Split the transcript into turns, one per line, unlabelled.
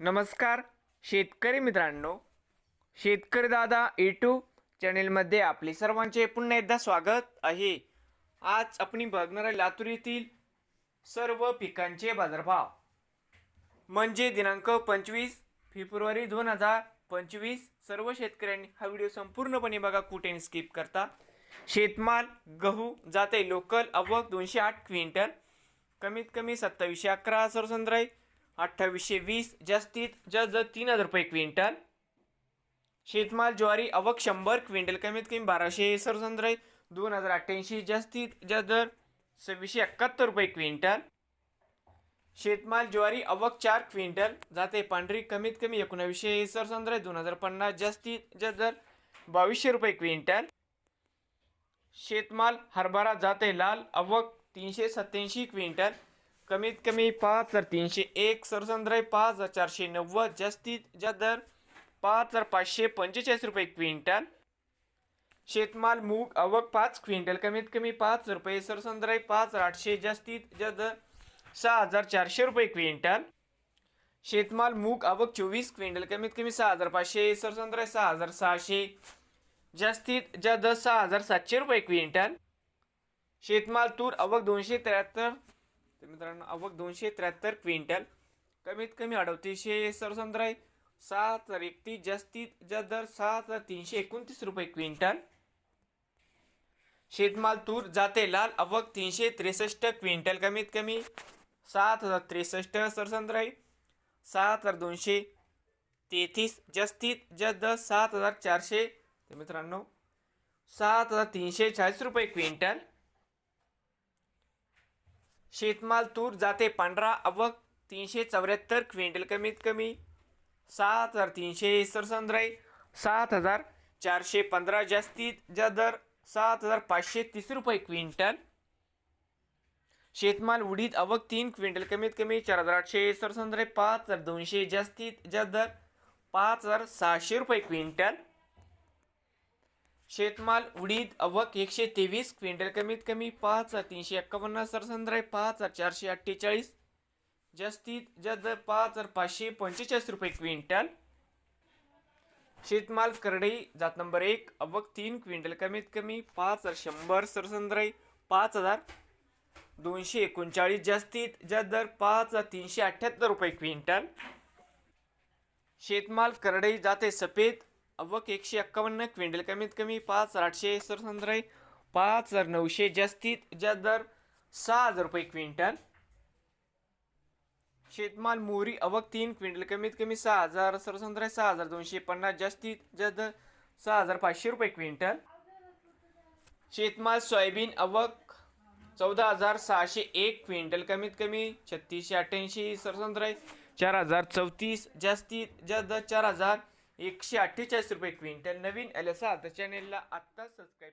नमस्कार शेतकरी मित्रांनो. शेतकरी दादा यूट्यूब चॅनेलमध्ये आपले सर्वांचे पुन्हा एकदा स्वागत आहे. आज आपण बघणार आहे लातूर येथील सर्व पिकांचे बाजारभाव. म्हणजे दिनांक पंचवीस फेब्रुवारी दोन हजार पंचवीस सर्व शेतकऱ्यांनी हा व्हिडिओ संपूर्णपणे बघा कुठे स्किप करता. शेतमाल गहू जाते लोकल अवक दोनशे आठ क्विंटल. कमीत कमी सत्तावीसशे अकरा सरसंद्राई अठ्ठावीसशे वीस जास्तीत जास्त तीन हजार रुपये क्विंटल. शेतमाल ज्वारी अवक शंभर क्विंटल कमीत कमी बाराशे सरसंद्राई दोन हजार अठ्ठ्याऐंशी जास्तीत जास्त दर सव्वीसशे एकाहत्तर रुपये क्विंटल. शेतमाल ज्वारी अवक चार क्विंटल जाते पांढरी कमीत कमी एकोणावीसशे सरसंद्राई दोन हजार पन्नास जास्तीत जास्त दर बावीसशे रुपये क्विंटल. शेतमाल हरभरा जाते लाल अवक तीनशे सत्याऐंशी क्विंटल. कमीत कमी पाच हजार तीनशे एक सरसंद्राय पाच हजार चारशे नव्वद जास्तीत जास्त दर पाच हजार पाचशे पंचेचाळीस रुपये क्विंटल. शेतमाल मूग अवक पाच क्विंटल कमीत कमी पाच हजार रुपये सरसंद्राय पाच हजार आठशे जास्तीत जास्त दर सहा हजार चारशे रुपये क्विंटल. शेतमाल मूग आवक चोवीस क्विंटल कमीत कमी सहा हजार पाचशे सरसंद्राय सहा हजार सहाशे जास्तीत जास्त दर सहा हजार सातशे रुपये क्विंटल. शेतमाल तूर आवक दोनशे त्र्याहत्तर तर मित्रांनो आवक दोनशे त्र्याहत्तर क्विंटल. कमीत कमी अडतीसशे सरसंद्राई सात हजार एकतीस जास्तीत जास्त दर सात हजार तीनशे एकोणतीस रुपये क्विंटल. शेतमाल तूर जाते लाल अवक तीनशे त्रेसष्ट क्विंटल. कमीत कमी सात हजार त्रेसष्ट सरसंद्राई सात हजार दोनशे तेहतीस जास्तीत जास्त दर सात हजार चारशे. तर मित्रांनो सात हजार तीनशे चाळीस रुपये क्विंटल. शेतमाल तूर जाते पांढरा अवक तीनशे चौऱ्याहत्तर क्विंटल कमीत कमी. सात हजार तीनशे सरसंद्राई. सात हजार चारशे पंधरा जास्तीत जास्त दर. सात हजार पाचशे तीस रुपये क्विंटल. शेतमाल उडीद अवक तीन क्विंटल कमीत कमी. चार हजार आठशे सरसंद्राई. पाच हजार दोनशे जास्तीत जास्त दर. पाच हजार सहाशे रुपये क्विंटल. शेतमाल उडीद अवक एकशे तेवीस क्विंटल कमीत कमी पाच हजार तीनशे एक्कावन्न सरसंद्राय पाच हजार चारशे अठ्ठेचाळीस जास्तीत जास्त दर पाच हजार पाचशे पंचेचाळीस रुपये क्विंटल. शेतमाल करडई जात नंबर एक अवक तीन क्विंटल कमीत कमी पाच हजार शंभर सरसंद्राई पाच हजार दोनशे एकोणचाळीस जास्तीत जास्त दर पाच हजार तीनशे अठ्ठ्याहत्तर रुपये क्विंटल. शेतमाल करडई जाते सफेद अवक एकशे एक्कावन्न क्विंटल कमीत कमी पाच हजार आठशे सरसंद्राई पाच हजार नऊशे जास्तीत जास्त दर सहा हजार रुपये क्विंटल. शेतमाल मोहरी अवक तीन क्विंटल कमीत कमी सहा हजार सरसंद्राई सहा हजार दोनशे पन्नास जास्तीत जास्त दर सहा हजार पाचशे रुपये क्विंटल. शेतमाल सोयाबीन अवक चौदा हजार सहाशे एक क्विंटल कमीत कमी छत्तीसशे अठ्ठ्याऐंशी सरसंद्राई चार हजार चौतीस जास्तीत जास्त दर चार हजार एकशे अठ्ठेचाळीस रुपये क्विंटल. नवीन एल एस आर चॅनेलला आत्ताच सबस्क्राईब